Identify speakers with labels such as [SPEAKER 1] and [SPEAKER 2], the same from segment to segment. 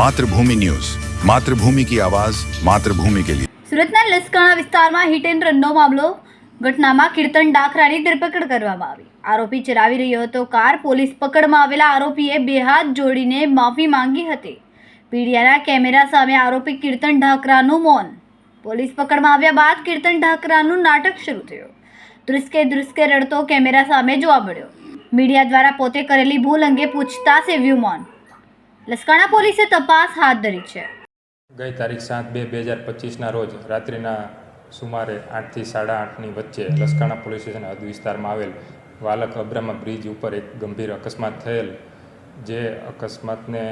[SPEAKER 1] Mathrubhumi news. Mathrubhumi કી આવાજ, માતૃભૂમિ કે લીએ
[SPEAKER 2] સુરતના લસકાણા વિસ્તારમાં હિટ એન્ડ રનનો મામલો. ઘટનામાં કીર્તન ડાખરાની ધરપકડ કરવામાં આવી. આરોપી ચલાવી રહ્યો હતો કાર. પોલીસ પકડમાં આવેલા આરોપીએ બે હાથ જોડીને માફી માંગી હતી. પીડિયાના કેમેરા સામે આરોપી કીર્તન ઢાકરાનું મૌન. પોલીસ પકડમાં આવ્યા બાદ કીર્તન ઢાકરાનું નાટક શરૂ થયું. ધ્રુસકે ધ્રુસકે રડતો કેમેરા સામે જોવા મળ્યો. મીડિયા દ્વારા પોતે કરેલી ભૂલ અંગે પૂછતા સેવ્યું મૌન લસકાણા પોલીસે તપાસ હાથ ધરી છે.
[SPEAKER 3] ગઈ તારીખ સાત બે બે હજાર પચીસના રોજ રાત્રિના સુમારે આઠથી સાડા આઠની વચ્ચે લસકાણા પોલીસ સ્ટેશન હદ વિસ્તારમાં આવેલ વાલક અબ્રામા બ્રિજ ઉપર એક ગંભીર અકસ્માત થયેલ, જે અકસ્માતને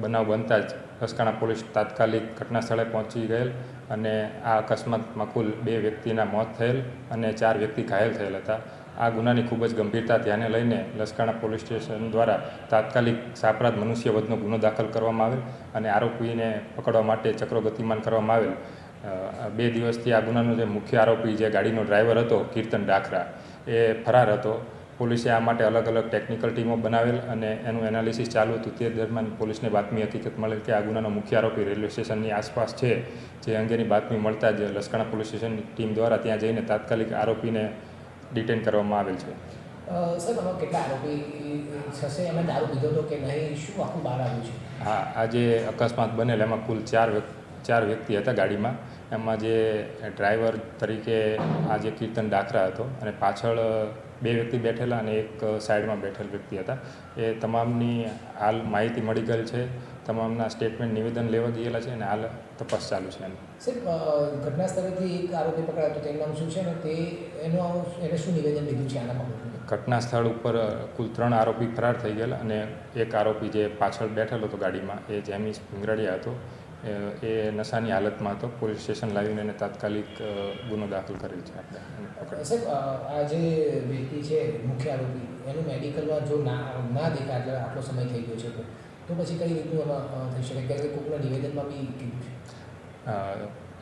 [SPEAKER 3] બનાવ બનતા જ લસકાણા પોલીસ તાત્કાલિક ઘટના સ્થળે પહોંચી ગયેલ અને આ અકસ્માતમાં કુલ બે વ્યક્તિના મોત થયેલ અને ચાર વ્યક્તિ ઘાયલ થયેલ હતા. આ ગુનાની ખૂબ જ ગંભીરતા ધ્યાને લઈને લસકાણા પોલીસ સ્ટેશન દ્વારા તાત્કાલિક સાપરાધ મનુષ્ય વધનો ગુનો દાખલ કરવામાં આવેલ અને આરોપીને પકડવા માટે ચક્રો ગતિમાન કરવામાં આવેલ. બે દિવસથી આ ગુનાનો જે મુખ્ય આરોપી જે ગાડીનો ડ્રાઈવર હતો, કીર્તન ડાખરા, એ ફરાર હતો. પોલીસે આ માટે અલગ અલગ ટેકનિકલ ટીમો બનાવેલ અને એનું એનાલિસિસ ચાલુ હતું. તે દરમિયાન પોલીસને બાતમી હકીકત મળેલ કે આ ગુનાનો મુખ્ય આરોપી રેલવે સ્ટેશનની આસપાસ છે. જે અંગેની બાતમી મળતા જ લસકાણા પોલીસ સ્ટેશનની ટીમ દ્વારા ત્યાં જઈને તાત્કાલિક આરોપીને ડિટેન કરવામાં આવેલ છે?
[SPEAKER 4] આમાં કેટલા આરોપી થશે? એમાં દારૂ પીધો હતો કે નહીં? શું આખું બહાર આવ્યું છે?
[SPEAKER 3] હા આ જે અકસ્માત બનેલ. એમાં કુલ ચાર ચાર વ્યક્તિ હતા ગાડીમાં. એમાં જે ડ્રાઈવર તરીકે આ જે કીર્તન ડાકરા હતો અને પાછળ બે વ્યક્તિ બેઠેલા અને એક સાઈડમાં બેઠેલ વ્યક્તિ હતા એ તમામની હાલ માહિતી મળી ગયેલ છે તમામના સ્ટેટમેન્ટ નિવેદન લેવા ગયેલા છે અને હાલ તપાસ ચાલુ છે એની
[SPEAKER 4] સાહેબ ઘટના સ્થળેથી એક આરોપી પકડાયો તેનું નામ શું છે ને તે એનું એને શું નિવેદન લીધું છે આના બાબતે
[SPEAKER 3] ઘટના સ્થળ ઉપર કુલ ત્રણ આરોપી ફરાર થઈ ગયેલા અને એક આરોપી જે પાછળ બેઠેલો હતો ગાડીમાં એ જેમી ભીંગરડિયા હતો એ નશાની હાલતમાં હતો પોલીસ સ્ટેશન લાવીને એને તાત્કાલિક ગુનો દાખલ કર્યો છે આપણે
[SPEAKER 4] સાહેબ આ જે વ્યક્તિ છે મુખ્ય આરોપી એનું મેડિકલમાં જો ના ના દેખાય એટલે આટલો સમય થઈ ગયો છે તો પછી કઈ રીતનું થઈ શકે? કારણ કે કોઈકના નિવેદનમાં બી કીધું છે.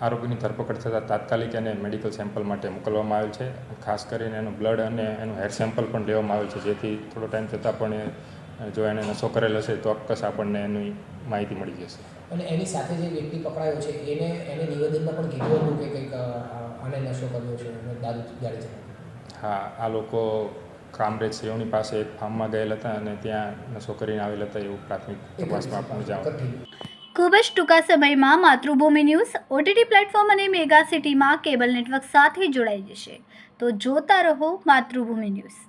[SPEAKER 3] આરોપીની ધરપકડ થતાં તાત્કાલિક એને મેડિકલ સેમ્પલ માટે મોકલવામાં આવેલ છે. ખાસ કરીને એનું બ્લડ અને એનું હેર સેમ્પલ પણ લેવામાં આવેલ છે. જેથી થોડો ટાઈમ થતાં પણ એ જો એને નશો કરેલો છે તો ચોક્કસ આપણને એની માહિતી મળી જશે.
[SPEAKER 4] અને એની સાથે જે વ્યક્તિ પકડાયો છે એને એને નિવેદનમાં પણ કીધું હતું કે કંઈક આને નશો કર્યો છે અને દારૂ ગાડી
[SPEAKER 3] હા આ લોકો કામરેજ સેવની પાસે એક ફાર્મમાં ગયેલા હતા અને ત્યાં નશો કરીને આવેલ હતા એવું પ્રાથમિક તપાસમાં આપણને જાણ
[SPEAKER 2] ખૂબ જ ટૂંકા સમયમાં માતૃભૂમિ ન્યૂઝ ઓટીટી પ્લેટફોર્મ અને મેગા સિટીમાં કેબલ નેટવર્ક સાથે જોડાઈ જશે. તો જોતા રહો માતૃભૂમિ ન્યૂઝ.